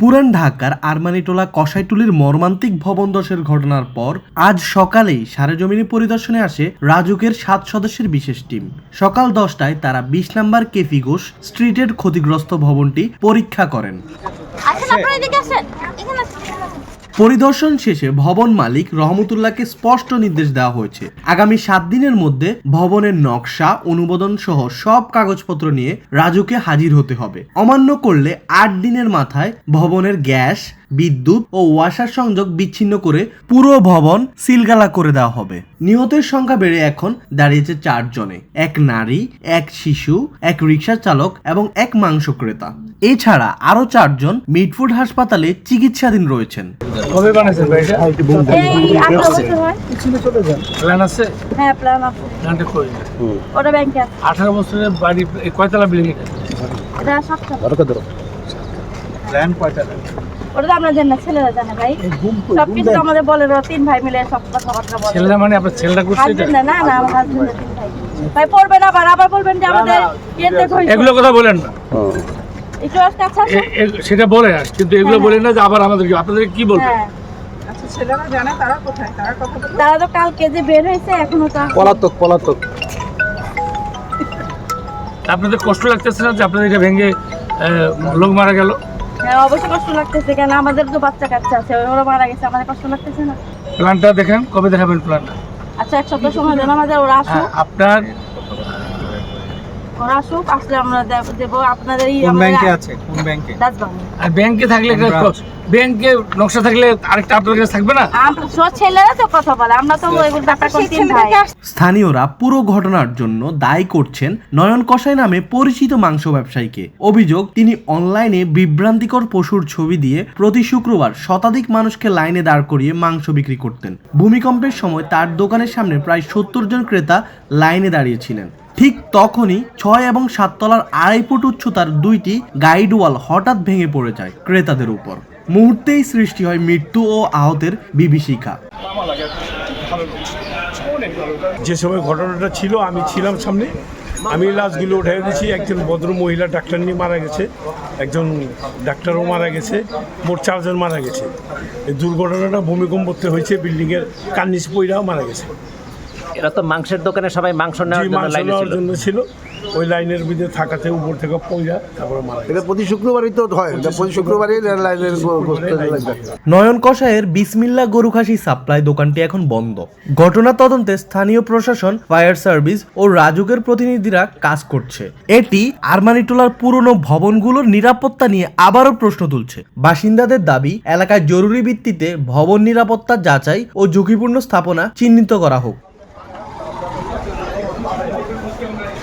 পুরান ঢাকার আরমানিটোলা কসাইটুলির মর্মান্তিক ভবন ধসের ঘটনার পর আজ সকালেই সারেজমিনি পরিদর্শনে আসে রাজুকের সাত সদস্যের বিশেষ টিম। সকাল দশটায় তারা বিশ নাম্বার কেফি ঘোষ স্ট্রিটের ক্ষতিগ্রস্ত ভবনটি পরীক্ষা করেন। পরিদর্শন শেষে ভবন মালিক রহমতুল্লাহকে স্পষ্ট নির্দেশ দেওয়া হয়েছে। আগামী সাত দিনের মধ্যে ভবনের নকশা, অনুমোদন সহ সব কাগজপত্র নিয়ে রাজুকে হাজির হতে হবে। অমান্য করলে আট দিনের মাথায় ভবনের গ্যাস, বিদ্যুৎ ও ওয়াসার সংযোগ বিচ্ছিন্ন করে পুরো ভবন সিলগালা করে দেওয়া হবে। নিহতের সংখ্যা বেড়ে এখন দাঁড়িয়েছে চারজনে। এক নারী, এক শিশু, এক রিক্সা চালক এবং এক মাংস ক্রেতা এছাড়া আরও চারজন মিটফুড হাসপাতালে চিকিৎসাধীন রয়েছেন। কবে বানাইছেন বাড়িটা এই আঠারো বছর প্ল্যান আছে? হ্যাঁ প্ল্যান আছে। প্ল্যানটা কই? ওটা ব্যাংকে আছে। আঠারো বছরের বাড়ি কয়তলা বিল্ডিং এটা? প্ল্যান ওটা তো আমরা জানি না ছেলেরা জানে ভাই। সব কিছু আমাদের বলে তিন ভাই মিলে সব কথাবার্তা বলে। ছেলেরা মানে আপনার ছেলেরা করছে এটা? না না আমার হাজবেন্ড ভাই। ভাই পড়বেন আবার আবার বলবেন যে আমাদের এগুলো কথা বলেন না। আচ্ছা এ- সেটা বলে আর কিন্তু এগুলো বলেন না যে আবার আমাদেরকে আপনাদেরকে কি বলবেন হ্যাঁ। আচ্ছা ছেলেরা জানে তারা কোথায়? তারা কথা বলে তারা তো কালকে যে বের হয়েছে এখনও তো পলাতক পলাতক। আপনাদের কষ্ট লাগতেছে না যে আপনাদের এটা ভেঙে লোক মারা গেল? হ্যাঁ অবশ্যই কষ্ট লাগতেছে কেন আমাদের তো বাচ্চা কাচ্চা আছে ওরা মারা গেছে আমাদের কষ্ট লাগতেছে না। প্ল্যানটা দেখেন কবে দেখাবেন প্ল্যানটা আচ্ছা এক সপ্তাহ সময় দেন আমাদের ওরা আসুক। হ্যাঁ, আপনার ওরা আসুক আসলে আমরা দেব- আপনাদের এই ব্যাংকে আছে? কোন ব্যাংকে আর ব্যাংকে থাকলে ব্যাংকে নকশা থাকলে আরেকটা আপনার কাছে থাকবে না? ছেলেরা তো কথা বলে আমরা তো ওইগুলো ব্যাপার সেই করতে ভাই ছেলেটাকে স্থানীয়রা পুরো ঘটনার জন্য দায়ী করছেন নয়ন কষাই নামে পরিচিত মাংস ব্যবসায়ীকে। অভিযোগ তিনি অনলাইনে বিভ্রান্তিকর পশুর ছবি দিয়ে প্রতি শুক্রবার শতাধিক মানুষকে লাইনে দাঁড় করিয়ে মাংস বিক্রি করতেন। ভূমিকম্পের সময় তার দোকানের সামনে প্রায় সত্তর জন ক্রেতা লাইনে দাঁড়িয়েছিলেন। ঠিক তখনই ছয় এবং সাত তলার আড়াই ফুট উচ্চতার দুইটি গাইড ওয়াল হঠাৎ ভেঙে পড়ে যায় ক্রেতাদের উপর। মুহূর্তেই সৃষ্টি হয় মৃত্যু ও আহতের বিভীষিকা। যে সময় ঘটনাটা ছিল, আমি ছিলাম সামনে। আমি লাশগুলো উঠে দিয়েছি। একজন ভদ্র মহিলা ডাক্তার নিয়ে মারা গেছে। একজন ডাক্তারও মারা গেছে। মোট চারজন মারা গেছে। এই দুর্ঘটনাটা ভূমিকম্পতে হয়েছে। বিল্ডিংয়ের কান্নিস পইরাও মারা গেছে। এরা তো মাংসের দোকানে সবাই মাংস নেওয়ার জন্য লাইনে ছিল। জন্য ছিল। ওই লাইনের ভিতরে থাকাতে উপর থেকে পইরা তারপরে মারা এটা প্রতি শুক্রবারই তো হয়। এটা প্রতি শুক্রবারই লাইনের নয়ন কষায়ের বিসমিল্লা গরু খাসি সাপ্লাই দোকানটি এখন বন্ধ। ঘটনা তদন্তে স্থানীয় প্রশাসন ফায়ার সার্ভিস ও রাজুকের প্রতিনিধিরা কাজ করছে। এটি আরমানিটোলার পুরনো ভবনগুলোর নিরাপত্তা নিয়ে আবারও প্রশ্ন তুলছে। বাসিন্দাদের দাবি এলাকায় জরুরি ভিত্তিতে ভবন নিরাপত্তা যাচাই ও ঝুঁকিপূর্ণ স্থাপনা চিহ্নিত করা হোক। chung đây